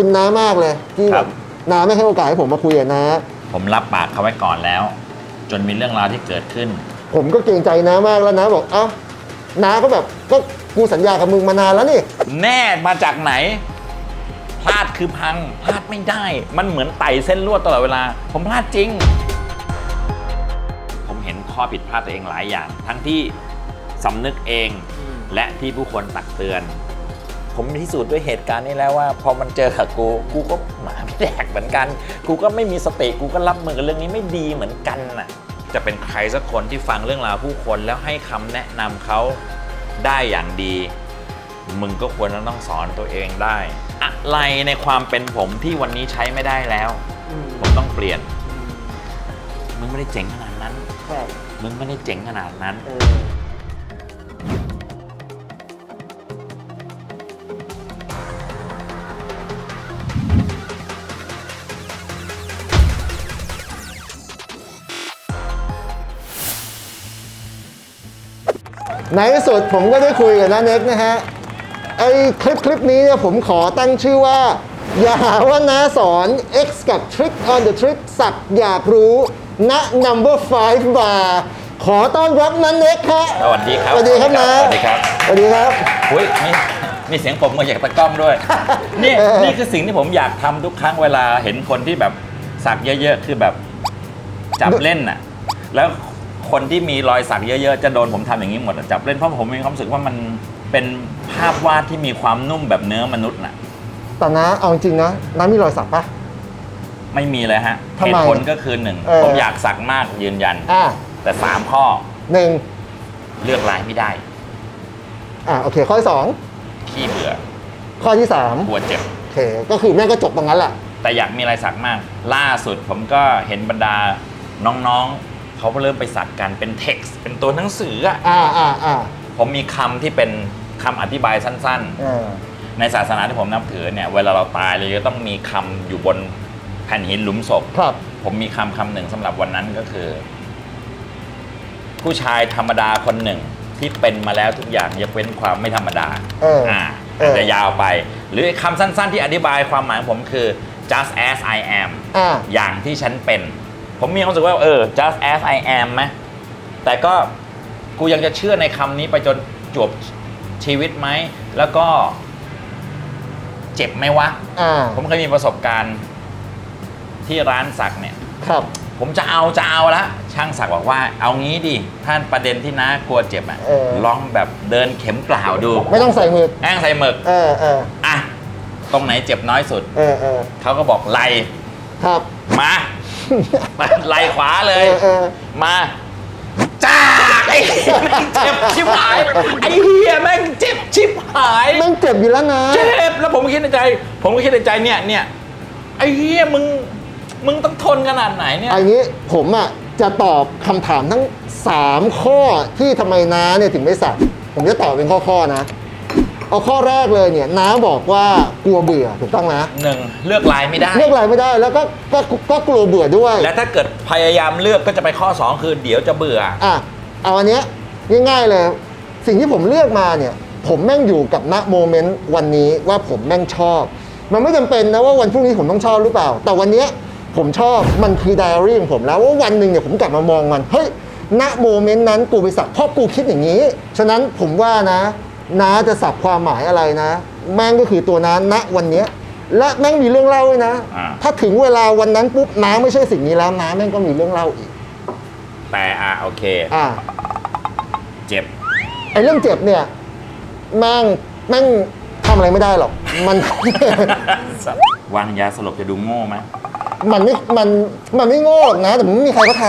คุณน้ามากเลยที่คแบรับบ น้าไม่ให้โอกาสให้ผมมาคุยกับน้า ผมรับปากเขาไว้ก่อนแล้ว จนมีเรื่องราวที่เกิดขึ้น ผมก็เกรงใจน้ามากแล้วน้าบอกเอ้าน้าก็แบบก็กูสัญญากับมึงมานานแล้วนี่ แน่มาจากไหน พลาดคือพัง พลาดไม่ได้ มันเหมือนไต่เส้นลวดตลอดเวลา ผมพลาดจริง ผมเห็นข้อผิดพลาดตัวเองหลายอย่าง ทั้งที่สำนึกเองและที่ผู้คนตักเตือน ผมพิสูจน์ด้วยเหตุการณ์นี้แล้วว่า พอมันเจอกับกูกูก็หมาไม่แดกเหมือนกัน กูก็ไม่มีสติกูก็รับมือกับเรื่องนี้ไม่ดีเหมือนกันน่ะจะเป็นใครสักคนที่ฟังเรื่องราวผู้คนแล้วให้คำแนะนำเขาได้อย่างดี มึงก็ควรจะต้องสอนตัวเองได้ อะไรในความเป็นผมที่วันนี้ใช้ไม่ได้แล้วผมต้องเปลี่ยน มึงไม่ได้เจ๋งขนาดนั้นครับมึงไม่ได้เจ๋งขนาดนั้น เออ ในที่สุดผมก็ได้คุยกับน้าเน็กนะฮะไอ้คลิปคลิปนี้เนี่ยผมขอตั้งชื่อว่า อย่าหาว่าน้าสอน X กับ Trick on the Trick สักอยากรู้ณ number 5 bar ขอต้อนรับนันเน็กฮะสวัสดีครับสวัสดีครับนะสวัสดีครับสวัสดีครับอุ้ยมีมีเสียงปรบมือจากตะกล้องด้วย นี่เออนี่คือสิ่งที่ผมอยากทำทุกครั้งเวลาเห็นคนที่แบบสักเยอะๆ คือแบบจับเล่นน่ะ แล้ว คนที่มีรอยสักเยอะๆ จะโดนผมทำอย่างนี้หมดอะจับเล่นเพราะผมมีความรู้สึกว่ามันเป็นภาพวาดที่มีความนุ่มแบบเนื้อมนุษย์น่ะ แต่นะเอาจริงๆนะน้ามีรอยสักปะ ไม่มีเลยฮะทำเหไมตุผลก็คือหนึ่งเออ ผมอยากสักมากยืนยัน อ่าแต่สามข้อหนึ่งเลือกลายไม่ได้ อ่าโอเค ข้อที่สองขี้เบื่อข้อที่สามกลัวเจ็บ โอเค ก็คือแม่งก็จบตรงนั้นแหละ แต่อยากมีลายสักมาก ล่าสุดผมก็เห็นบรรดาน้องๆ เขาก็เริ่มไปสักกันเป็นเท็กซ์เป็นตัวหนังสืออะอ่าอ่าอ่าผมมีคำที่เป็นคำอธิบายสั้นอ่าๆในศาสนาที่ผมนับถือเนี่ยเวลาเราตายเราจะต้องมีคำอยู่บนแผ่นหินหลุมศพ ครับ ผมมีคำคำหนึ่งสำหรับวันนั้นก็คือ ผู้ชายธรรมดาคนหนึ่ง ที่เป็นมาแล้วทุกอย่างยกเว้นความไม่ธรรมดาเอออ่อ่าเออจะยาวไป หรือคำสั้นๆที่อธิบายความหมายของผมคือ just as I am อ่า อย่างที่ฉันเป็น ผมมีความรู้สึกว่าเออ just as I am ไหมแต่ก็กูยังจะเชื่อในคำนี้ไปจนจบชีวิตไหม แล้วก็ เจ็บไหมวะ อ่าผมเคยมีประสบการณ์ที่ร้านสักเนี่ย ครับ ผมจะเอาจะเอาละช่างสักบอกว่า เอางี้ดิท่านประเด็นที่น้ากลัวเจ็บอะเออ ลองแบบเดินเข็มเปล่าดูไม่ต้องใส่หมึกแอ้งใส่หมึกเออเอออะตรงไหนเจ็บน้อยสุด เออเออเขาก็บอกไหลครับ มา ไหลขวาเลเอยอเออ มาจ้าไอ้เหี้ยแม่งเจ็บชิบหายไอ้เฮียแม่งเจ็บชิบหาย แม่งเจ็บอยู่แล้วนะ เจ็บแล้วผมก็คิดในใจ ผมก็คิดในใจเนี่ยเนี่ยไอ้เฮียมึงมึงต้องทนขนาดไหนเนี่ย อันนี้ผมอะจะตอบคำถามทั้ง 3 ข้อที่ทำไมน้าเนี่ยถึงไม่สักผมจะตอบเป็นข้อ ๆ นะ เอาข้อแรกเลยเนี่ยน้าบอกว่ากลัวเบื่อถูกต้องนะหนึ่งเลือกลายไม่ได้ เลือกอะไรไม่ได้แล้วก็ก็ก็กลัวเบื่อด้วยและถ้าเกิดพยายามเลือกก็จะไปข้อ 2 คือเดี๋ยวจะเบื่อ อะเอาอันเนี้ยง่ายๆเลย สิ่งที่ผมเลือกมาเนี่ย ผมแม่งอยู่กับณโมเมนต์วันนี้ว่าผมแม่งชอบ มันไม่จำเป็นนะว่าวันพรุ่งนี้ผมต้องชอบหรือเปล่า แต่วันเนี้ยผมชอบมันคือไดอารี่ของผมแล้วว่าวันหนึ่งเนี่ยผมกลับมามองมันเฮ้ยณโมเมนต์นั้นกูไปสักเพราะกูคิดอย่างนี้ ฉะนั้นผมว่านะ น้าจะสักความหมายอะไรนะ แม่งก็คือตัวน้าณวันเนี้ยและแม่งมีเรื่องเล่าด้วยนะ อ่า ถ้าถึงเวลาวันนั้นปุ๊บน้าไม่ใช่สิ่งนี้แล้วน้าแม่งก็มีเรื่องเล่าอีก แต่อะโอเค อ่าเจ็บ ไอ้เรื่องเจ็บเนี่ยแม่งแม่งทำอะไรไม่ได้หรอกมัน วางยาสลบจะดูโง่ไหม มันไม่มันมันไม่โง่หรอกนะ แต่มันไม่มีใครก็ท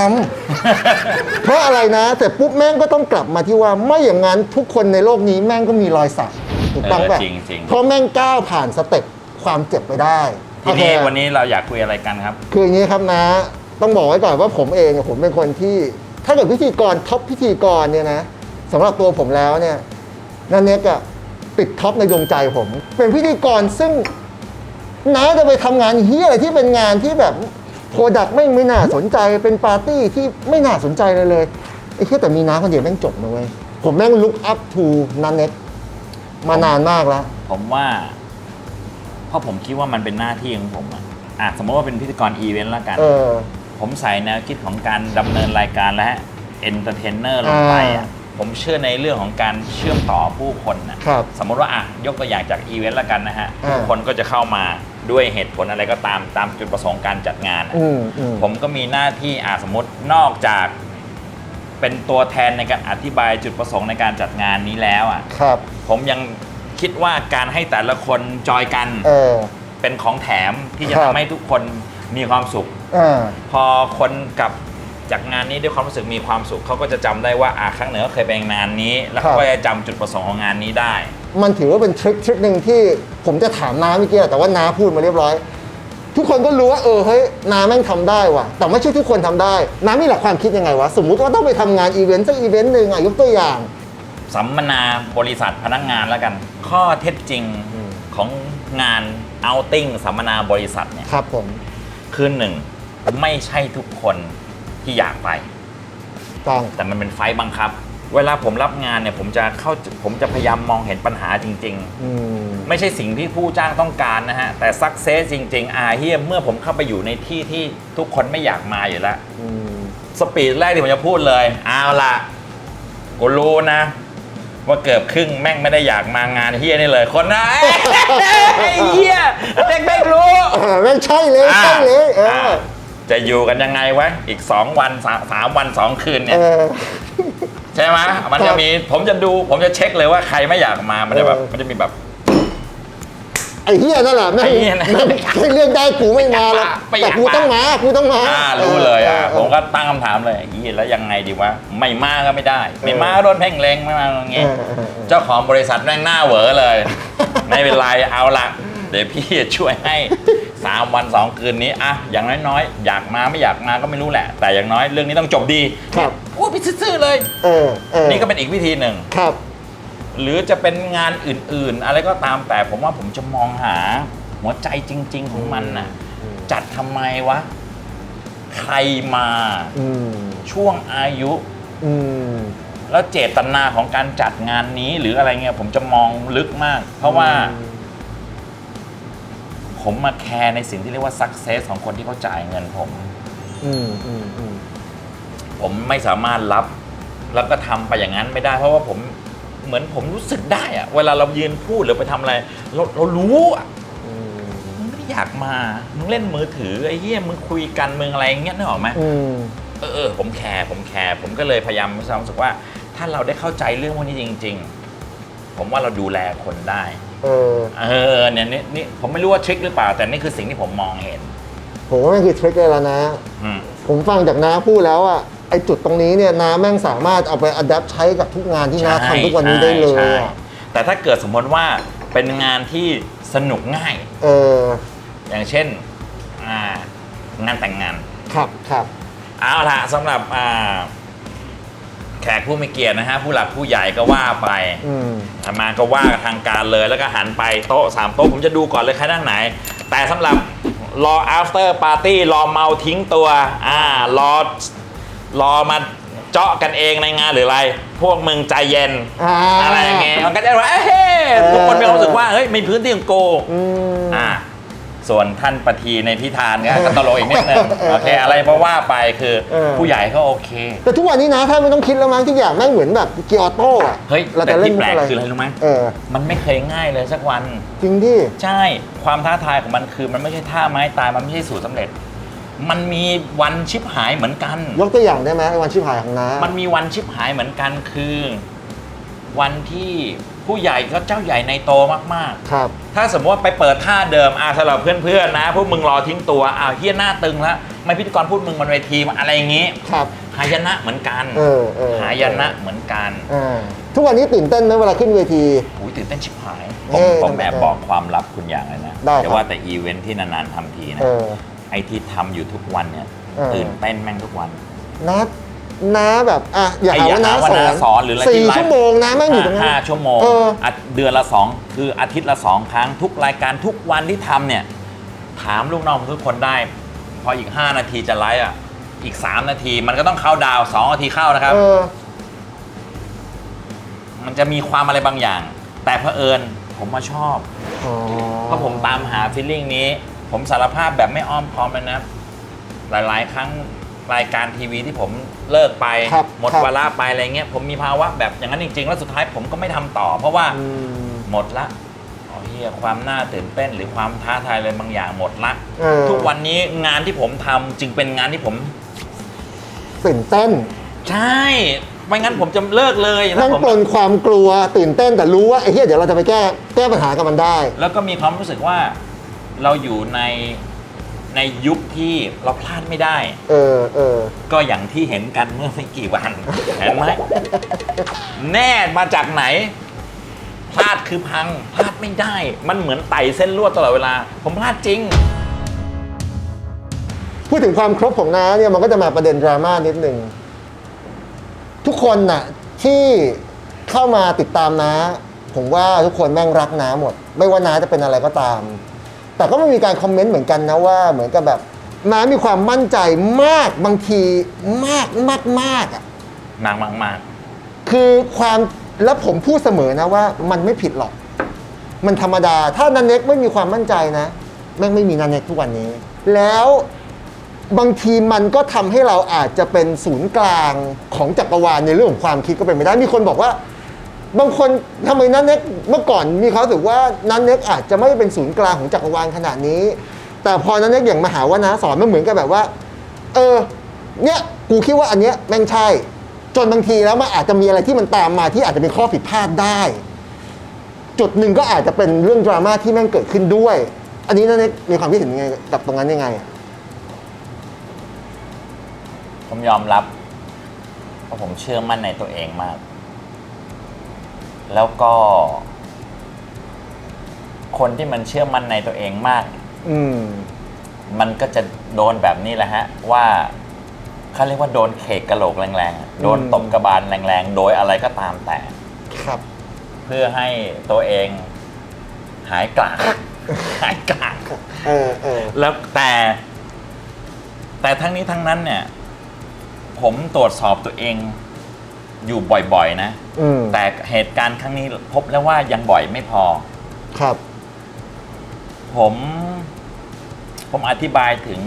ำ เพราะอะไรนะแต่ปุ๊บแม่งก็ต้องกลับมาที่ว่าไม่อย่างนั้นทุกคนในโลกนี้แม่งก็มีรอยสักถูกต้องป่ะเออจริงจริง เพราะแม่งก้าวผ่านสเต็ปความเจ็บไปได้ทีนี้โอเค วันนี้เราอยากคุยอะไรกันครับ คืออย่างนี้ครับนะ ต้องบอกไว้ก่อนว่าผมเองเนี่ยผมเป็นคนที่ ถ้าเกิดพิธีกรท็อปพิธีกรเนี่ยนะสำหรับตัวผมแล้วเนี่ยนันเน็กอะติดท็อปในดวงใจผม เป็นพิธีกรซึ่ง น้าจะไปทำงานเฮียอะไรที่เป็นงานที่แบบโปรดักต์ไม่งไม่น่าสนใจเป็นปาร์ตี้ที่ไม่น่าสนใจเลยเลยไอ้แค่แต่มีน้าคนเดียวแม่งจบนะเว้ยผมแม่งลุกอัพทูนันเน็กมานานมากแล้ว ผมว่า เพราะผมคิดว่ามันเป็นหน้าที่ของผมอะอะสมมติว่าเป็นพิธีกรอีเวนต์แล้วกัน เออ ผมใส่แนวคิดของการดำเนินรายการและเอนเตอร์เทนเนอร์ลงไปอะอ่ ผมเชื่อในเรื่องของการเชื่อมต่อผู้คนนะครับสมมติว่าอะยกตัวอย่างจากอีเวนต์แล้วกันนะฮะอ่า ผู้คนก็จะเข้ามาด้วยเหตุผลอะไรก็ตามตามจุดประสงค์การจัดงานอะ อืมอืม ผมก็มีหน้าที่อะสมมตินอกจากเป็นตัวแทนในการอธิบายจุดประสงค์ในการจัดงานนี้แล้วอะครับ ผมยังคิดว่าการให้แต่ละคนจอยกันเออ เป็นของแถมที่จะครัทำบให้ทุกคนมีความสุข อ่า พอคนกลับ จากงานนี้ด้วยความรู้สึกมีความสุขเขาก็จะจำได้ว่าอ่าครั้งหนึ่งก็เคยไปงานนี้ แล้วเขาก็จะจำจุดประสงค์ของงานนี้ได้ มันถือว่าเป็นทริคทริคหนึ่งที่ผมจะถามน้าเมื่อกี้แต่ว่าน้าพูดมาเรียบร้อย ทุกคนก็รู้ว่าเออเฮ้ยน้าแม่งทำได้ว่ะ แต่ไม่ใช่ทุกคนทำได้น้ามีหลักความคิดยังไงวะสมมุติว่าต้องไปทำงานอีเวนต์สักอีเวนต์หนึ่งอะยกตัวอย่าง สัมมนาบริษัทพนักงานแล้วกัน ข้อเท็จจริงอืมของงานเอาติ้งสัมมนาบริษัทเนี่ย ครับผม คือหนึ่งไม่ใช่ทุกคน ที่อยากไป ต้อง แต่มันเป็นไฟต์บังคับ เวลาผมรับงานเนี่ยผมจะเข้าผมจะพยายามมองเห็นปัญหาจริง ๆ อืม ไม่ใช่สิ่งที่ผู้จ้างต้องการนะฮะ แต่สักเซสจริง ๆ อาเฮียเมื่อผมเข้าไปอยู่ในที่ที่ทุกคนไม่อยากมาอยู่แล้ว อืม สปีดแรกที่ผมจะพูดเลย เอาละกูรู้นะ ว่าเกือบครึ่งแม่งไม่ได้อยากมางานเฮียนี่เลยคนนะไอ้เฮียเด็กไม่งรู้อ่าแม่งใช่เลย ใช่เลย เอออะ จะอยู่กันยังไงวะอีก 2 วันสามสามวัน 2 คืนเอเนี่ยอใช่ไหมมันครัจะบมีผมจะดูผมจะเช็คเลยว่าใครไม่อยากมามันจะแบบเออ มันจะมีแบบ ไอ้เฮียนั่นแหละแม่งไอ้เหี้ยนั่นแม่งเลือกได้กูไม่มาหรอกไม่อยากแต่กูต้องมากูต้องมาอ่ารู้เลยอะออผมก็ตั้งคำถามเลยอีแล้วยังไงดีวะไม่มาก็ไม่ได้ ไม่มาก็โดนเพ่งเลงไม่มาอย่างเอเงี้ยอเออเออเจ้าของบริษัทแม่งหน้าเหวอเลย ไม่เป็นไรเอาละเดี๋ยวพี่จะช่วยให้ 3 วัน 2 คืนนี้อะอย่างน้อยๆ อยากมาไม่อยากมาก็ไม่รู้แหละ แต่อย่างน้อยเรื่องนี้ต้องจบดีครับพูดไปซื่อๆเลย เออเออนี่ก็เป็นอีกวิธีหนึ่งครับ หรือจะเป็นงานอื่นๆ อะไรก็ตามแต่ผมว่าผมจะมองหาหัวใจจริง ๆ ของมันน่ะอืมจัดทำไมวะ ใครมาอืมช่วงอายุอืมแล้วเจตนาของการจัดงานนี้หรืออะไรเงี้ยผมจะมองลึกมาก เพราะว่า ผมมาแคร์ในสิ่งที่เรียกว่า success ของคนที่เขาจ่ายเงินผม อืมอืมอืมผมไม่สามารถรับแล้วก็ทำไปอย่างนั้นไม่ได้ เพราะว่าผมเหมือนผมรู้สึกได้อะเวลาเรายืนพูดหรือไปทำอะไร เราเรารู้อะ อืมมึงไม่ได้อยากมา มึงเล่นมือถือไอ้เหี้ย มึงคุยกันมึงอะไรอย่างเงี้ยนึกออกไหมอืมเออเออผมแคร์ ผมแคร์ ผมก็เลยพยายามมีความรู้สึกว่า ถ้าเราได้เข้าใจเรื่องพวกนี้จริง ๆ ผมว่าเราดูแลคนได้ เออเออเนี่ยนี่นี่ผมไม่รู้ว่าทริคหรือเปล่า แต่นี่คือสิ่งที่ผมมองเห็น ผมว่ามันคือทริคเลยแล้วนะ อืม ผมฟังจากน้าพูดแล้วอะไอจุดตรงนี้เนี่ยน้าแม่งสามารถเอาไปอัดแอปใช้กับทุกงานที่น้าทำทุกวันนี้ได้เลยใช่อะแต่ถ้าเกิดสมมติว่าเป็นงานที่สนุกง่าย เอออย่างเช่นอ่างานแต่งงาน ครับครับ เอาละสำหรับอ่า แขกผู้มีเกียรตินะฮะผู้หลักผู้ใหญ่ก็ว่าไปอืมอามาก็ว่าทางการเลยแล้วก็หันไปโต๊ะสามโต๊ะผมจะดูก่อนเลยใครนั่งไหน แต่สำหรับรอ after party รอเมาทิ้งตัว อ่ารอรอมาเจาะกันเองในงานหรืออะไร พวกมึงใจเย็นอ่า อะไรอย่างเงี้ยมันก็จะว่าเฮ้ยทุกคนมีความรู้สึกว่าเฮ้ยมีพื้นที่ของโก อืม อ่า ส่วนท่านประทีในพิธานเนี่ยก็ตลกอีกนิดนึงโอเคอะไรเพราะว่าไปคือเออ ผู้ใหญ่ก็โอเค แต่ทุกวันนี้นะถ้าไม่ต้องคิดแล้วมั้งทุกอย่างแม่งเหมือนแบบเกียร์ออโต้อะเฮ้ยเราแต่จะเล่นที่มุแปกลกอะไรคืออะไรรู้ไหมเออมันไม่เคยง่ายเลยสักวัน จริงที่ ใช่ความท้าทายของมันคือมันไม่ใช่ท่าไม้ตายมันไม่ใช่สูตรสำเร็จ มันมีวันชิบหายเหมือนกัน ยกตัวอย่างได้ไหมไอ้วันชิบหายของน้ามันมีวันชิบหายเหมือนกันคือ วันที่ ผู้ใหญ่ก็เจ้าใหญ่ในโตมากครับ ๆ ถ้าสมมติว่าไปเปิดท่าเดิมอาสำหรับเพื่อนๆนะ พวกมึงรอทิ้งตัวอ้าวเฮียหน้าตึงแล้วไม่พิธีกรพูดมึงบนเวทีอะไรอย่างงี้ครับ หายนะเหมือนกันเออเออ หายนะเหมือนกัน อ่าทุกวันนี้ตื่นเต้นไหมเวลาขึ้นเวที อุ้ยตื่นเต้นชิบหายเอผมอผมแอบเออบอกความลับคุณอย่างเลยนะได้ครับ แต่ว่าแต่อีเวนท์ที่นานๆทำทีนะ เออ ไอที่ทำอยู่ทุกวันเนี่ย เออ ตื่นเต้นแม่งทุกวันน้า น้าแบบอะอย่าไอ้หาอย่าว่าน้าหาว่าสอน้านสอนหรืออะไรสี่ที่ไลฟ์ชั่วโมงนะแม่งอยู่ตรงนั้นห้าชั่วโมงเออะเดือนละสองคืออาทิตย์ละสองครั้งทุกรายการทุกวันที่ทำเนี่ย ถามลูกน้องทุกคนได้ พออีก 5 นาทีจะไลฟ์อะอีก 3 นาทีมันก็ต้องเข้าดาวน์สองนาทีเข้านะครับเออมันจะมีความอะไรบางอย่าง แต่เผอิญผมมาชอบอ๋อเพราะผมตามหาฟีลลิ่งนี้ ผมสารภาพแบบไม่อ้อมค้อมเลยนะ หลาย ๆ ครั้ง รายการทีวีที่ผมเลิกไป ครับหมดครับเวลาไปอะไรเงี้ยผมมีภาวะแบบอย่างนั้นจริง ๆ แล้วสุดท้ายผมก็ไม่ทำต่อ เพราะว่าอืม หมดละอ๋อเฮียความน่าตื่นเต้นหรือความท้าทายอะไรบางอย่างหมดละเออ ทุกวันนี้งานที่ผมทำจึงเป็นงานที่ผม ตื่นเต้นใช่ไม่งั้นผมจะเลิกเลยแล้นั่วงผมปลนความกลัวตื่นเต้นแต่รู้ว่าไอ้เหี้ยเดี๋ยวเราจะไปแก้แก้ปัญหากับมันได้ แล้วก็มีความรู้สึกว่าเราอยู่ใน ในยุคที่เราพลาดไม่ได้ เออเออก็อย่างที่เห็นกันเมื่อไม่กี่วัน เห็นไหมแน่มาจากไหน พลาดคือพัง พลาดไม่ได้ มันเหมือนไต่เส้นลวดตลอดเวลา ผมพลาดจริง พูดถึงความครบของน้าเนี่ยมันก็จะมาประเด็นดราม่านิดนึงทุกคนน่ะที่เข้ามาติดตามน้าผมว่าทุกคนแม่งรักน้าหมด ไม่ว่าน้าจะเป็นอะไรก็ตาม แต่ก็ไม่มีการคอมเมนต์เหมือนกันนะว่าเหมือนกับแบบน้ามีความมั่นใจมากบางทีมากมากมากอะมากมากมากคือความแล้วผมพูดเสมอนะว่ามันไม่ผิดหรอก มันธรรมดา ถ้านันเน็กไม่มีความมั่นใจนะแม่งไม่มีนันเน็กทุกวันนี้ แล้วบางทีมันก็ทำให้เราอาจจะเป็นศูนย์กลางของจักรวาลในเรื่องของความคิดก็เป็นไปได้มีคนบอกว่า บางคนทำไมนันเน็กเมื่อก่อนมีเขาถือว่านันเน็กอาจจะไม่เป็นศูนย์กลางของจักรวาลขนาดนี้ แต่พอนันเน็กอย่างมหาวนาสอนมันเหมือนกับแบบว่า เออ เนี่ยกูคิดว่าอันเนี้ยแม่งใช่ จนบางทีแล้วมันอาจจะมีอะไรที่มันตามมาที่อาจจะเป็นข้อผิดพลาดได้ จุดหนึ่งก็อาจจะเป็นเรื่องดราม่าที่แม่งเกิดขึ้นด้วย อันนี้นั่นมีความคิดเห็นยังไงกับตรงนั้นยังไงอะผมยอมรับว่าผมเชื่อมั่นในตัวเองมาก แล้วก็ คนที่มันเชื่อมั่นในตัวเองมาก อืม มันก็จะโดนแบบนี้แหละฮะ ว่าเขาเรียกว่าโดนเขกกระโหลกแรงๆอะโดนตบกระบาลแรงๆ โดยอะไรก็ตามแต่ ครับ เพื่อให้ตัวเองหายกลางหายกลางเออเออแล้วแต่ แต่ทั้งนี้ทั้งนั้นเนี่ย ผมตรวจสอบตัวเองอยู่บ่อยๆนะ อืม แต่เหตุการณ์ครั้งนี้พบแล้วว่ายังบ่อยไม่พอ ครับ ผม ผมอธิบายถึง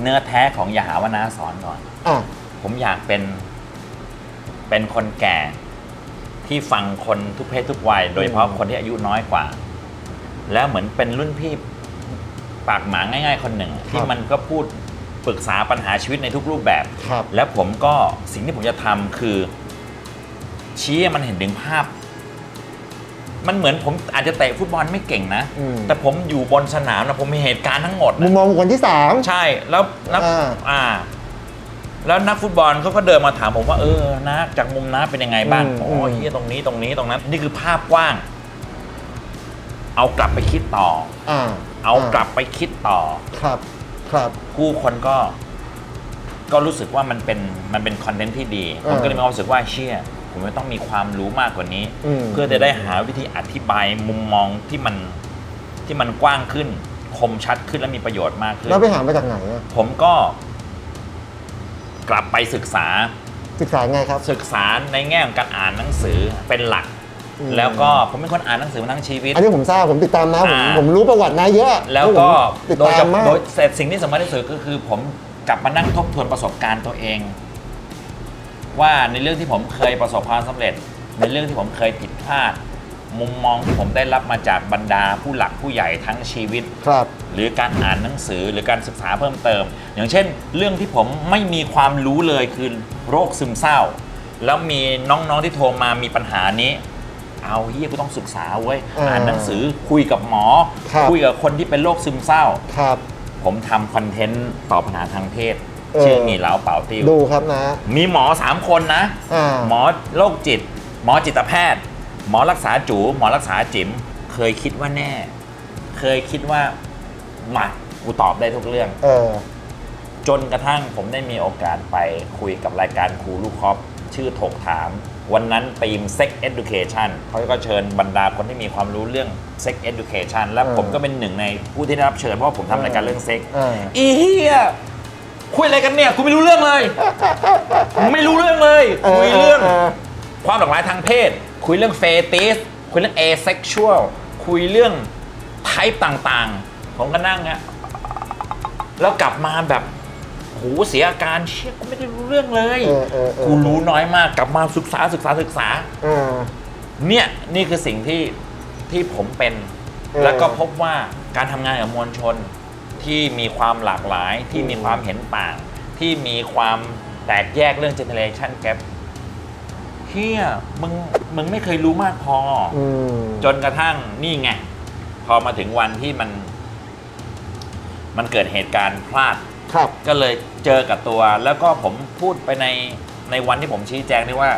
เนื้อแท้ของยาหาวนาสอนก่อน อะ ผมอยากเป็น เป็นคนแก่ที่ฟังคนทุกเพศทุกวัย โดยเฉพาะคนที่อายุน้อยกว่า แล้วเหมือนเป็นรุ่นพี่ปากหมาง่าย ๆ คนหนึ่ง ที่มันก็พูดปรึกษาปัญหาชีวิตในทุกรูปแบบ ครับ แล้วผมก็สิ่งที่ผมจะทำคือ ชี้ให้มันเห็นถึงภาพ มันเหมือนผมอาจจะเตะฟุตบอลไม่เก่งนะ อืม แต่ผมอยู่บนสนามนะผมมีเหตุการณ์ทั้งหมดมุมนะมองบุคคลที่สาม ใช่แล้วนักอ่า อ่า แล้วนักฟุตบอลเขาก็เดินมาถามผมว่าเออนะจากมุมน้าเป็นยังไงบ้างอืมโอ้อืมยเฮียตรงนี้ตรงนี้ตรงนั้น นี่คือภาพกว้าง เอากลับไปคิดต่อ อ่าเอากลับไปคิดต่อ ครับ ครับ ผู้คนก็ก็รู้สึกว่ามันเป็นมันเป็นคอนเทนต์ที่ดีอ่าผมก็เลยมีความรู้สึกว่าเชื่อ ผมไม่ต้องมีความรู้มากกว่านี้ อืม เพื่อจะได้หาวิธีอธิบายมุมมองที่มันที่มันกว้างขึ้น คมชัดขึ้นและมีประโยชน์มากขึ้น แล้วไปหามาจากไหนอะผมก็กลับไปศึกษา ศึกษาไงครับ ศึกษาในแง่ของการอ่านหนังสือเป็นหลัก อืม แล้วก็ผมเป็นคนอ่านหนังสือมาทั้งชีวิต อันนี้ผมทราบผมติดตามนะผมอ่า ผมรู้ประวัตินายเยอะแล้วก็ผมติดโดยตาเฉมมากโดยแต่สิ่งที่สำคัญที่สุดก็คือ ผมกลับมานั่งทบทวนประสบการณ์ตัวเอง ว่าในเรื่องที่ผมเคยประสบความสำเร็จ ในเรื่องที่ผมเคยผิดพลาด มุมมองที่ผมได้รับมาจากบรรดาผู้หลักผู้ใหญ่ทั้งชีวิตครับ หรือการอ่านหนังสือหรือการศึกษาเพิ่มเติม อย่างเช่น เรื่องที่ผมไม่มีความรู้เลยคือโรคซึมเศร้า แล้วมีน้องๆที่โทรมามีปัญหานี้เอาเฮียกูต้องศึกษาเว้ยอ่าอ่านหนังสือคุยกับหมอครับคุยกับคนที่เป็นโรคซึมเศร้า ครับ ผมทำคอนเทนต์ตอบปัญหาทางเพศ เออ ชื่อมีเหลาเป่าติ้วดูครับนะ มีหมอสามคนนะ อ่า หมอโรคจิต หมอจิตแพทย์ หมอรักษาจู หมอรักษาจิ๋มเคยคิดว่าแน่ เคยคิดว่ามากูตอบได้ทุกเรื่อง เออ จนกระทั่งผมได้มีโอกาสไปคุยกับรายการครูลูกคอปชื่อถกถาม วันนั้นทีม Sex Education เขาก็เชิญบรรดาคนที่มีความรู้เรื่อง Sex Education และเออ ผมก็เป็นหนึ่งในผู้ที่ได้รับเชิญเพราะว่าผมทำรายการเรื่องเซ็ก เออ อีเฮีย คุยอะไรกันเนี่ยกูไม่รู้เรื่องเลย ไม่รู้เรื่องเลย คุยเรื่อง ความหลากหลายทางเพศ คุยเรื่องเฟติสคุยเรื่องเอเซ็กชวลคุยเรื่องไทป์ต่างๆ ผมก็นั่งอะแล้วกลับมาแบบโหเสียอาการเชี่ยกูไม่ได้รู้เรื่องเลยเออเออเออกูรู้น้อยมากกลับมาศึกษาศึกษาศึกษาอ่าเนี่ยนี่คือสิ่งที่ที่ผมเป็นเออแล้วก็พบว่าการทำงานกับมวลชน ที่มีความหลากหลาย ที่มีอืมความเห็นต่าง ที่มีความแตกแยกเรื่อง generation gap เฮียมึงมึงไม่เคยรู้มากพอออืมจนกระทั่งนี่ไง พอมาถึงวันที่มัน มันเกิดเหตุการณ์พลาดครับ ก็เลยเจอกับตัว แล้วก็ผมพูดไปในในวันที่ผมชี้แจงด้วยว่า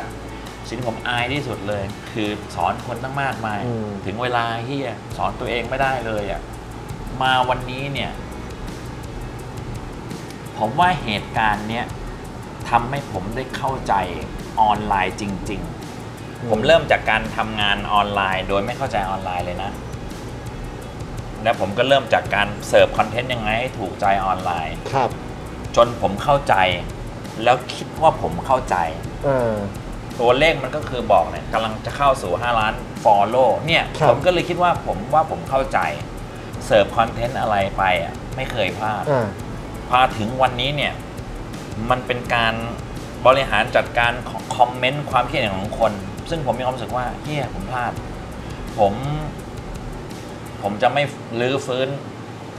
สิ่งที่ผมอายที่สุดเลย คือสอนคนตั้งมากมายอืมถึงเวลาที่สอนตัวเองไม่ได้เลยอะ่ะมาวันนี้เนี่ย ผมว่าเหตุการณ์เนี้ยทำให้ผมได้เข้าใจออนไลน์จริง ๆ ผมเริ่มจากการทำงานออนไลน์ โดยไม่เข้าใจออนไลน์เลยนะ แล้วผมก็เริ่มจากการเสิร์ฟคอนเทนต์ยังไงให้ถูกใจออนไลน์ ครับจนผมเข้าใจ แล้วคิดว่าผมเข้าใจอ่าตัวเลขมันก็คือบอกเนี่ยกำลังจะเข้าสู่ 5 ล้าน follow เนี่ยครับ ผมก็เลยคิดว่าผมว่าผมเข้าใจ เสิร์ฟคอนเทนต์อะไรไปอะไม่เคยพลาด อ่า พอถึงวันนี้เนี่ย มันเป็นการบริหารจัดการของคอมเมนต์ความคิดเห็นของคน ซึ่งผมมีความรู้สึกว่าเฮียผมพลาด ผม ผมจะไม่ลื้อฟื้น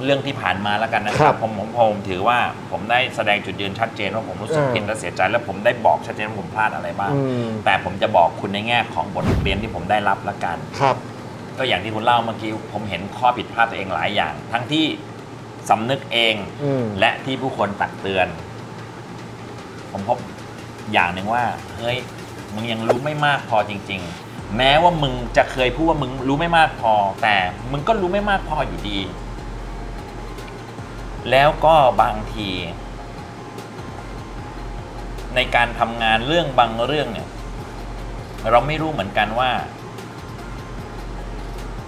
เรื่องที่ผ่านมาแล้วกันนะคครัรับบผมผมผมถือว่าผมได้แสดงจุดยืนชัดเจนว่าผมรู้สึกอ่า ผิดและเสียใจ และผมได้บอกชัดเจนว่าผมพลาดอะไรบ้าง อืมแต่ผมจะบอกคุณในแง่ของบทเรียนที่ผมได้รับละกัน ครับ ก็อย่างที่คุณเล่าเมื่อกี้ผมเห็นข้อผิดพลาดตัวเองหลายอย่าง ทั้งที่ สำนึกเอง อืม และที่ผู้คนตักเตือน ผมพบอย่างหนึ่งว่า เฮ้ย มึงยังรู้ไม่มากพอจริง ๆ แม้ว่ามึงจะเคยพูดว่ามึงรู้ไม่มากพอ แต่มึงก็รู้ไม่มากพออยู่ดี แล้วก็บางที ในการทำงานเรื่องบางเรื่องเนี่ย เราไม่รู้เหมือนกันว่า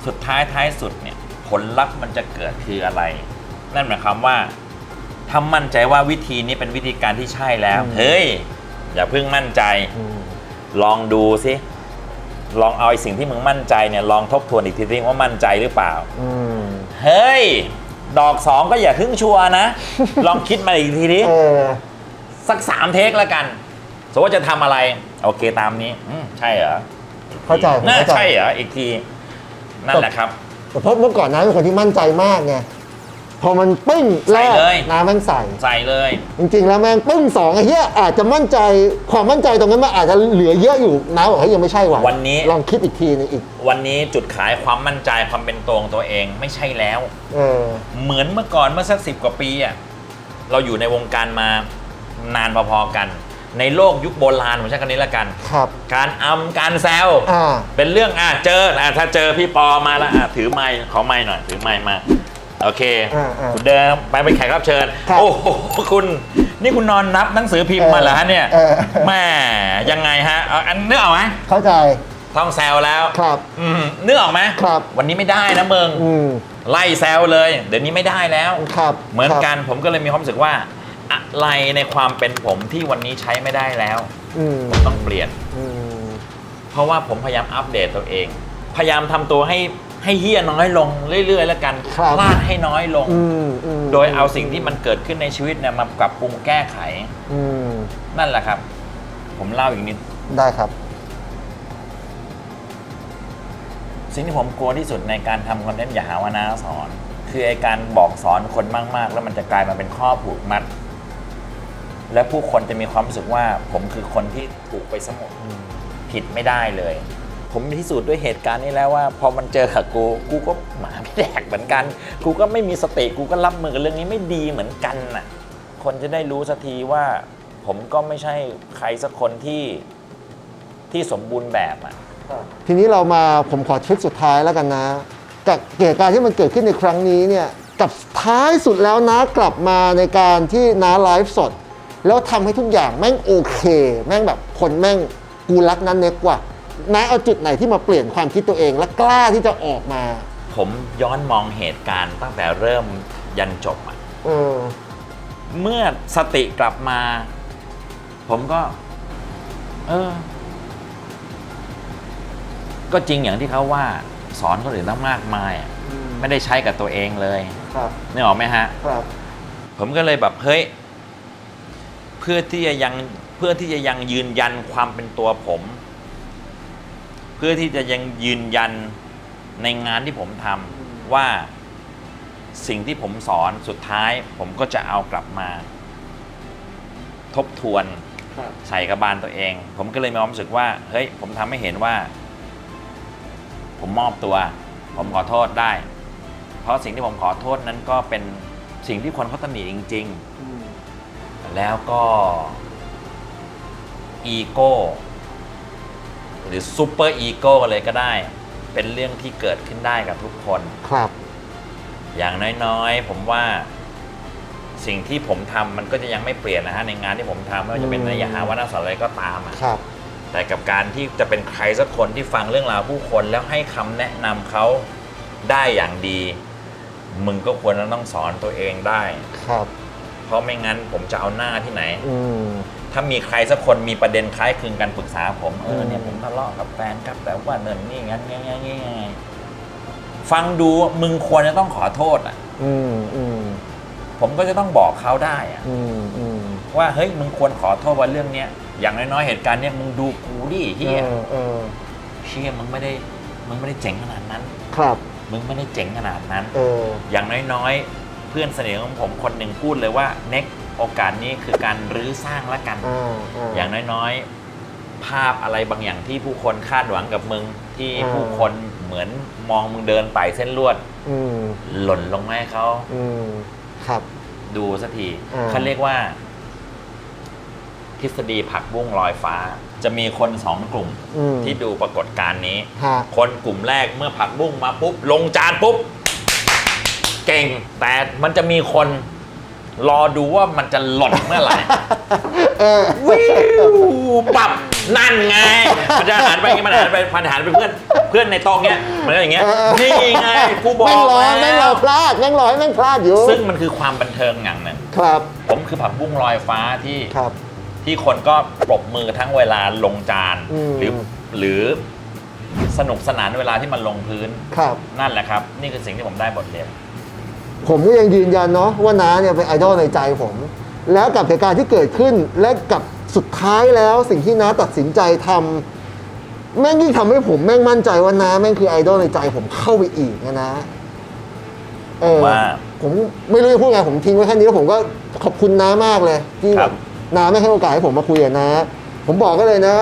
สุดท้ายท้ายสุดเนี่ย ผลลัพธ์มันจะเกิดคืออะไร นั่นหมายความว่าถ้ามั่นใจว่าวิธีนี้เป็นวิธีการที่ใช่แล้วอืมเฮ้ย อย่าเพิ่งมั่นใจอืมลองดูสิ ลองเอาไอ้สิ่งที่มึงมั่นใจเนี่ยลองทบทวนอีกทีสิว่ามั่นใจหรือเปล่าอืมเฮ้ย ดอกสองก็อย่าเพิ่งชัวร์นะ ลองคิดมาอีกทีดิเออสักสามเทคแล้วกันสมมติว่าจะทำอะไร โอเคตามนี้อืมใช่เหรอเข้าใจผมน่าเข้าใจใช่เหรออีกทีนั่นแหละครับแต่เพราะเมื่อก่อนน้าเป็นคนที่มั่นใจมากไง พอมันปึ้งแรกใส่เลย น้าแม่งใส่ ใส่เลย จริงๆแล้วแม่งปึ้งสองไอ้เหี้ยอาจจะมั่นใจความมั่นใจตรงนั้นมันอาจจะเหลือเยอะอยู่น้าบอกให้ยยังไม่ใช่ว่ะวันนี้ ลองคิดอีกทีนึงอีกวันนี้จุดขายความมั่นใจความเป็นตัวของตัวเองไม่ใช่แล้ว เออเหมือนเมื่อก่อนเมื่อสักสิบกว่าปีอะเราอยู่ในวงการมานานพอๆกัน ในโลกยุคโบราณผมใช้คำนี้ละกัน ครับการอำการแซวอ่าเป็นเรื่องอะเจออะถ้าเจอพี่ปอมาแล้วอะถือไม้ขอไม้หน่อยถือไม้มา โอเค อ่าอ่าคุณเดินไปเป็นแขกรับเชิญ ครับโอ้โหคุณ นี่คุณนอนนับหนังสือพิมพ์มาเหรอฮะเนี่ยเออแม่ยังไงฮะเอาอันนึกออกไหมเข้าใจท่องแซวแล้วครับ อืมนึกออกไหมครับ วันนี้ไม่ได้นะมึงอืมไล่แซวเลย เดี๋ยวนี้ไม่ได้แล้ว ครับเหมือนครับกันผมก็เลยมีความรู้สึกว่า อะไรในความเป็นผมที่วันนี้ใช้ไม่ได้แล้ว อืมผมต้องเปลี่ยน อืมเพราะว่าผมพยายามอัปเดตตัวเอง พยายามทำตัวให้ ให้เฮี้ยน้อยลงเรื่อยๆ แล้วกันครับ พลาดให้น้อยลง อืมอืมโดยเอาสิ่งที่มันเกิดขึ้นในชีวิตเนี่ยมาปรับปรุงแก้ไข อืมนั่นแหละครับ ผมเล่าอีกนิด ได้ครับ สิ่งที่ผมกลัวที่สุดในการทำคอนเทนต์อย่าหาว่าน้าสอน คือไอการบอกสอนคนมากๆ แล้วมันจะกลายมาเป็นข้อผูกมัด และผู้คนจะมีความรู้สึกว่า ผมคือคนที่ถูกไปสมดผิดไม่ได้เลย ผมพิสูจน์ด้วยเหตุการณ์นี้แล้วว่า พอมันเจอกับกูกูก็หมาไม่แดกเหมือนกัน กูก็ไม่มีสติกูก็รับมือกับเรื่องนี้ไม่ดีเหมือนกันน่ะคนจะได้รู้สักทีว่า ผมก็ไม่ใช่ใครสักคนที่ที่สมบูรณ์แบบอะทีนี้เรามาผมขอทริคสุดท้ายแล้วกันนะจากเหตุการณ์ที่มันเกิดขึ้นในครั้งนี้เนี่ยกับท้ายสุดแล้วนะกลับมาในการที่น้าไลฟ์สด แล้วทำให้ทุกอย่างแม่งโอเค แม่งแบบคนแม่งกูรักนั้นเน็กว่า น้าเอาจุดไหนที่มาเปลี่ยนความคิดตัวเองและกล้าที่จะออกมา ผมย้อนมองเหตุการณ์ตั้งแต่เริ่มยันจบอะเออ เมื่อสติกลับมา ผมก็ เออ ก็จริงอย่างที่เขาว่า สอนคนอื่นตั้งมากมายอะไม่ได้ใช้กับตัวเองเลยครับ นึกออกไหมฮะ ครับ ผมก็เลยแบบเฮ้ย เพื่อที่จะยังเพื่อที่จะยังยืนยันความเป็นตัวผม เพื่อที่จะยังยืนยันในงานที่ผมทำว่าสิ่งที่ผมสอนสุดท้าย ผมก็จะเอากลับมา ทบทวนครับใส่กระบาลตัวเอง ผมก็เลยมีความรู้สึกว่า เฮ้ย ผมทำให้เห็นว่า ผมมอบตัว ผมขอโทษได้ เพราะสิ่งที่ผมขอโทษนั้นก็เป็นสิ่งที่คนเขาตำหนิจริงๆแล้วก็ อีโก้ หรือซูเปอร์อีโก้เลยก็ได้ เป็นเรื่องที่เกิดขึ้นได้กับทุกคน ครับ อย่างน้อยๆ ผมว่าสิ่งที่ผมทำมันก็จะยังไม่เปลี่ยนนะฮะในงานที่ผมทำไม่ว่าจะเป็นอืม ในยหาวัฒนศาสตร์อะไรก็ตามอะครับ แต่กับการที่จะเป็นใครสักคนที่ฟังเรื่องราวผู้คนแล้วให้คำแนะนำเขาได้อย่างดี มึงก็ควรจะต้องสอนตัวเองได้ ครับ เพราะไม่งั้นผมจะเอาหน้าที่ไหน อืม ถ้ามีใครสักคนมีประเด็นคล้ายคลึงกันปรึกษาผมเออเนี่ยอืมผมทะเลาะกับแฟนครับแต่ว่าเนินนี่งั้นงี้งี้งี้งี้ฟังดูมึงควรจะต้องขอโทษอะ อืมอืมผมก็จะต้องบอกเขาได้อะอืมอืมว่าเฮ้ยมึงควรขอโทษว่าเรื่องเนี้ยอย่างน้อยๆเหตุการณ์เนี้ยมึงดูกูดิเฮียเออเออเชี่ยมึงไม่ได้มึงไม่ได้เจ๋งขนาดนั้น ครับ มึงไม่ได้เจ๋งขนาดนั้น เออ อย่างน้อยๆ เพื่อนสนิทของผมคนหนึ่งพูดเลยว่าเน็ก โอกาสนี้คือการรื้อสร้างละกันอ่าอ่าอย่างน้อยๆ ภาพอะไรบางอย่างที่ผู้คนคาดหวังกับมึง ที่อ่าผู้คนเหมือนมองมึงเดินไต่เส้นลวด อืมหล่นลงมาให้เขาอืมครับ ดูสักทีอ่า เขาเรียกว่า ทฤษฎีผักบุ้งลอยฟ้า จะมีคนสองกลุ่ม อืมที่ดูปรากฏการณ์นี้ ฮะคนกลุ่มแรกเมื่อผักบุ้งมาปุ๊บ ลงจานปุ๊บ เก่ง แต่มันจะมีคน รอดูว่ามันจะหล่นเมื่อไหร่เออวิวปับนั่นไง มันจะหันไปอย่างงี้มันหันไปมันหันไปเพื่อนเพื่อนในโต๊ะเนี้ยมันก็อย่างเงี้ยเออเออนี่ไงกูบอกแม่งรอแล้วแม่งรอพลาดแม่งรอให้แม่งพลาดอยู่ซึ่งมันคือความบันเทิงอย่างหนึ่งครับ ผมคือผักบุ้งลอยฟ้าที่ครับ ที่คนก็ปรบมือทั้งเวลาลงจานอืมหรือหรือสนุกสนานเวลาที่มันลงพื้นครับนั่นแหละครับ นี่คือสิ่งที่ผมได้บทเรียน ผมก็ยังยืนยันเนาะว่าน้าเนี่ยเป็นไอดอลในใจผม แล้วกับเหตุการณ์ที่เกิดขึ้นและกับสุดท้ายแล้วสิ่งที่น้าตัดสินใจทำแม่งยิ่งทำให้ผมแม่งมั่นใจว่าน้าแม่งคือไอดอลในใจผมเข้าไปอีกนะนะเออว่า ผมไม่รู้จะพูดไงผมทิ้งไว้แค่นี้แล้วผมก็ขอบคุณน้ามากเลยที่คแบรับบ น้าไม่ให้โอกาสให้ผมมาคุยกับน้าผมบอกก็เลยนะ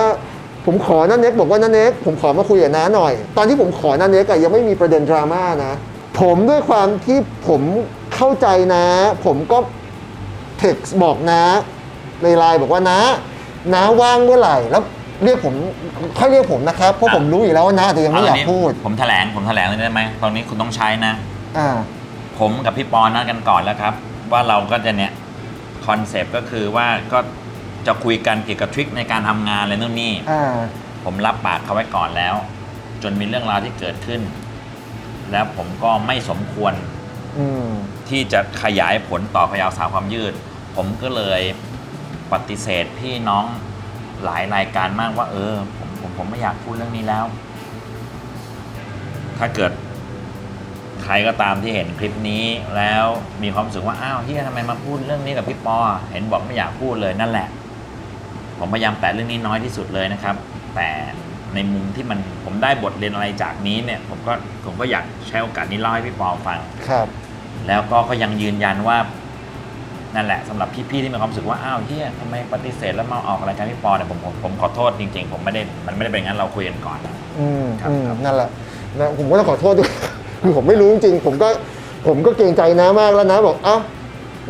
ผมขอนันเน็กบอกว่านันเน็กผมขอมาคุยกับน้าหน่อย ตอนที่ผมขอนันเน็กอะยังไม่มีประเด็นดราม่านะ ผมด้วยความที่ผมเข้าใจนะ ผมก็เท็กซ์บอกนะ ในไลน์บอกว่านะน้าว่างเมื่อไหร่แล้วเรียกผมค่อยเรียกผมนะครับ เพราะผมรู้อยู่แล้วว่าน้าอาจจะยังไม่อยากเตนนี้พูด ผมแถลงผมแถลงเลยได้ไหมตอนนี้คุณต้องใช้นะอ่าผมกับพี่ปอนัดกันก่อนแล้วครับ ว่าเราก็จะเนี่ยคอนเซปต์ก็คือว่าก็จะคุยกันเกี่ยวกับทริคในการทำงานอะไรนู่นนี่อ่าผมรับปากเขาไว้ก่อนแล้ว จนมีเรื่องราวที่เกิดขึ้น แล้วผมก็ไม่สมควรอืมที่จะขยายผลต่อพยาวสาวความยืด ผมก็เลยปฏิเสธพี่น้องหลายรายการมากว่า เออ ผมผมผมไม่อยากพูดเรื่องนี้แล้ว ถ้าเกิดใครก็ตามที่เห็นคลิปนี้แล้วมีความรู้สึกว่าอ้าวเฮียทำไมมาพูดเรื่องนี้กับพี่ปอ เห็นบอกไม่อยากพูดเลยนั่นแหละ ผมพยายามแตะเรื่องนี้น้อยที่สุดเลยนะครับ แต่ ในมุมที่มันผมได้บทเรียนอะไรจากนี้เนี่ย ผมก็ผมก็อยากใช้โอกาสนี้เล่าให้พี่ปอฟัง ครับ แล้วก็ก็ยังยืนยันว่านั่นแหละสำหรับพี่ๆที่มีความรู้สึกว่าอ้าวเฮียทำไมปฏิเสธแล้วมาออกรายการพี่ปอเนี่ยผมผมผมขอโทษจริง ๆ ผมไม่ได้มันไม่ได้เป็นอย่างนั้นเราคุยกันก่อน อืมครับอืมครับ นั่นแหละนะผมก็ต้องขอโทษด้วย คือผมไม่รู้จริงๆผมก็ผมก็เกรงใจน้ามากแล้วนะบอกเอ้า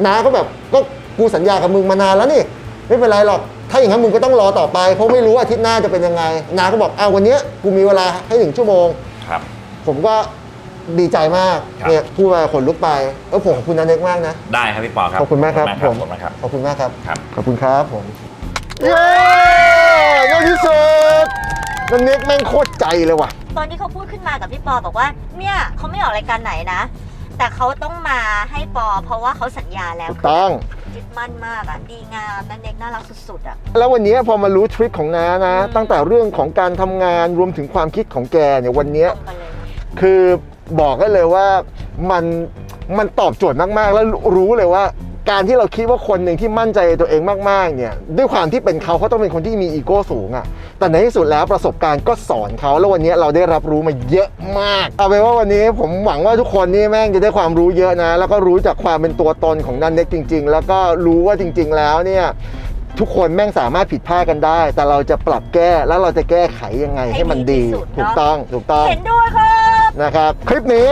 น้าก็แบบก็กูสัญญากับมึงมานานแล้วนี่ ไม่เป็นไรหรอก ถ้าอย่างนั้นมึงก็ต้องรอต่อไป เพราะไม่รู้ว่าอาทิตย์หน้าจะเป็นยังไงน้าก็บอกอ้าววันเนี้ยกูมีเวลาให้หนึ่งชั่วโมง ครับ ผมก็ดีใจมากครับ เนี่ยพูดมาขนลุกไปเออผมขอบคุณนันเน็กมากนะ ได้ครับพี่ปอครับขอบคุณมากครับขผอบมคุณมากครับ ขอบคุณมากครับ ครับ ขอบคุณครับผม เย้ในที่สุดนันเน็กแม่งโคตรใจเลยว่ะ ตอนที่เขาพูดขึ้นมากับพี่ปอบอกว่า เนี่ยเขาไม่ออกรายการไหนนะ แต่เขาต้องมาให้ปอเพราะว่าเขาสัญญาแล้วถูกต้อง ยึดมั่นมากอะดีงามนั่นเด็กน่ารักสุดๆอะ แล้ววันนี้พอมารู้ทริคของน้านะ อืม ตั้งแต่เรื่องของการทำงานรวมถึงความคิดของแกเนี่ยวันเนี้ย ตรงกันเลยนะคือบอกได้เลยว่ามันมันตอบโจทย์มาก ๆ แล้วรู้เลยว่า การที่เราคิดว่าคนหนึ่งที่มั่นใจในตัวเองมากๆเนี่ยด้วยความที่เป็นเขาเขาต้องเป็นคนที่มีอีโก้สูงอะ่ะแต่ในที่สุดแล้วประสบการณ์ก็สอนเขาแล้ววันนี้เราได้รับรู้มาเยอะมาก เอาเป็นว่าวันนี้ผมหวังว่าทุกคนนี่แม่งจะได้ความรู้เยอะนะ แล้วก็รู้จากความเป็นตัวตนของนันเน็กจริง ๆ แล้วก็รู้ว่าจริง ๆ แล้วเนี่ยทุกคนแม่งสามารถผิดพลาดกันได้ แต่เราจะปรับแก้แล้วเราจะแก้ไขยังไงให้มันดีให้ดีที่สุดเนอะถูกต้องถูกต้องเห็นด้วยครับนะครับ คลิปนี้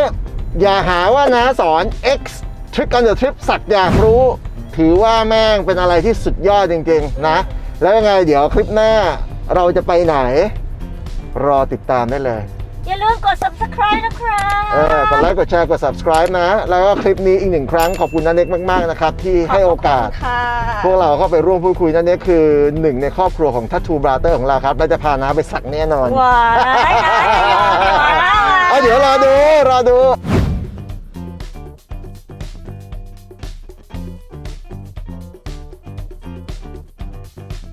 อย่าหาว่านะสอน X ทริคกันเดอ trip สักอยากรู้ ถือว่าแม่งเป็นอะไรที่สุดยอดจริงๆนะ แล้วยังไงเดี๋ยวคลิปหน้าเราจะไปไหน รอติดตามได้เลย อย่าลืมกด subscribe นะครับเออกดไลค์กดแชร์กด subscribe นะ แล้วก็คลิปนี้อีกหนึ่งครั้งขอบคุณนันเน็กมาก ๆ นะครับ ที่ให้โอกาสขบคุณค่ะ พวกเราเข้าไปร่วมพูดคุยนั่นนี่คือหนึ่งในครอบครัวของทัตทูบราเตอร์ของเราครับและจะพาน้าไปสักแน่นอนว้ายว้ายว้ายเอาเดี๋ยวรอดูรอดู